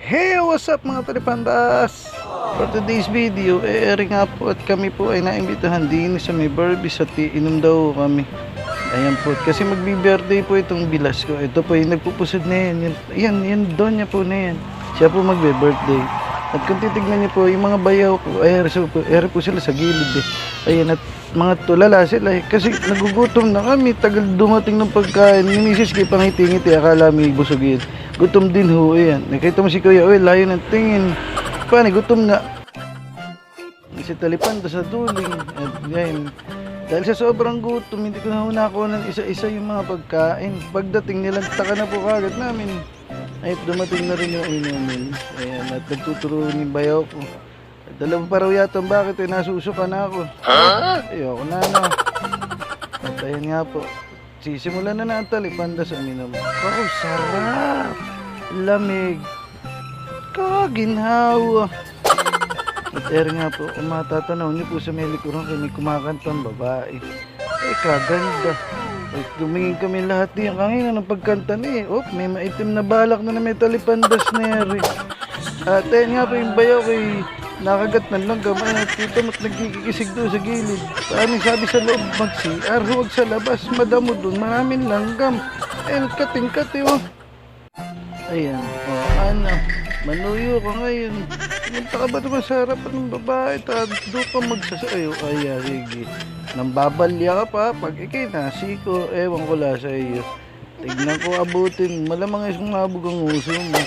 Hey, what's up mga talipandas? For today's video, eh, eri nga po at kami po ay naimbitahan din sa may Barbie sa inom daw kami. Ayan po, kasi magbi-birthday po itong bilas ko. Ito po yung nagpupusod na yan. Yan, yan, niya po na yan. Siya po magbe-birthday. At kung titignan niyo po, yung mga bayaw ko, eri, so, eri po sila sa gilid eh. Ayan, at mga tulala sila eh. Kasi nagugutom na kami, tagal dumating ng pagkain. Yung misis kay pangiti-ngiti, akala may busog yun. Gutom din ho, ayan. Nakita mo si Kuya, uy, layo ng tingin. Paano, gutom nga. Si Talipan sa duling. At yan. Dahil sa sobrang gutom, hindi ko na nakuha ng isa-isa yung mga pagkain. Pagdating nila, taka na po kagad namin. Ay, dumating na rin yung inumin. Ayan, at nagtuturo ni bayaw ko. Dalawa pa raw yata bakit eh, nasusuka na ako. Ayoko na na. At ayun nga po, sisimulan na na ang talipanda sa uminom. Wow, sarap! Lamig! Kaginhawa! At ere nga po, kung matatanaw niyo po sa may likuran kay may kumakantang babae. Eh, kaganda. Tumingin kami lahat diyan kanina ng pagkanta niya. eh. Oh, may maitim na balak na na may talipandas na ere. At ayun nga po yung bayaw kay nakagat ng langgam. Ay, tito mo't nagkikisig doon sa gilid. Paano sabi sa loob mag-CR, huwag sa labas. Madamo doon, maraming langgam. Eh, kating-kati oh. Ayan, oh, ano, manuyo ka ngayon. Pumunta ka ba naman sa harapan ng babae? Tad, doon ka magsasayo. Ay, ah, sige. Nang babalya ka pa, pag ikay nasiko, ewan ko la sa iyo. Tignan ko abutin, malamang ay sumabog ang uso mo.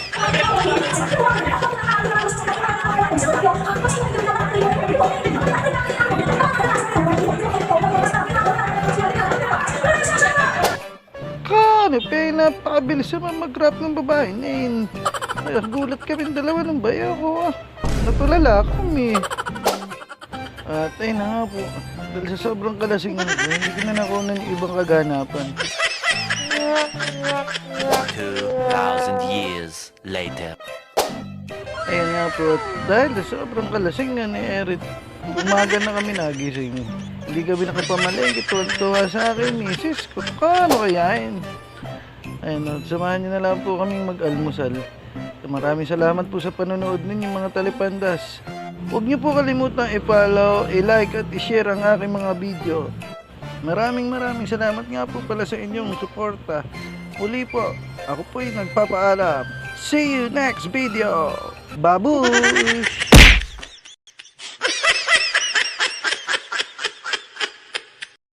Kano, pe, napakabilis naman mag-rap ng babae na yun. Ay, gulat kami dalawa ng bayaw ko. ah. Natulala kami. At ayun na nga po, dahil sa sobrang kalasingan ko, hindi ko na nakuha ng ibang kaganapan. 2,000 years later. Ayun nga po, dahil sa sobrang kalasingan ni Erit, umaga na kami nagising. Hindi kami nakapamalengke, tuwa sa akin, misis ko, kano kaya yun? Ayun, samahan niyo na lang po kaming mag-almusal. Maraming salamat po sa panonood ninyo mga talipandas. Huwag niyo po kalimutang i-follow, i-like at i-share ang aking mga video. Maraming maraming salamat nga po pala sa inyong suporta. Muli po, ako po'y nagpapaalam. See you next video. Babush!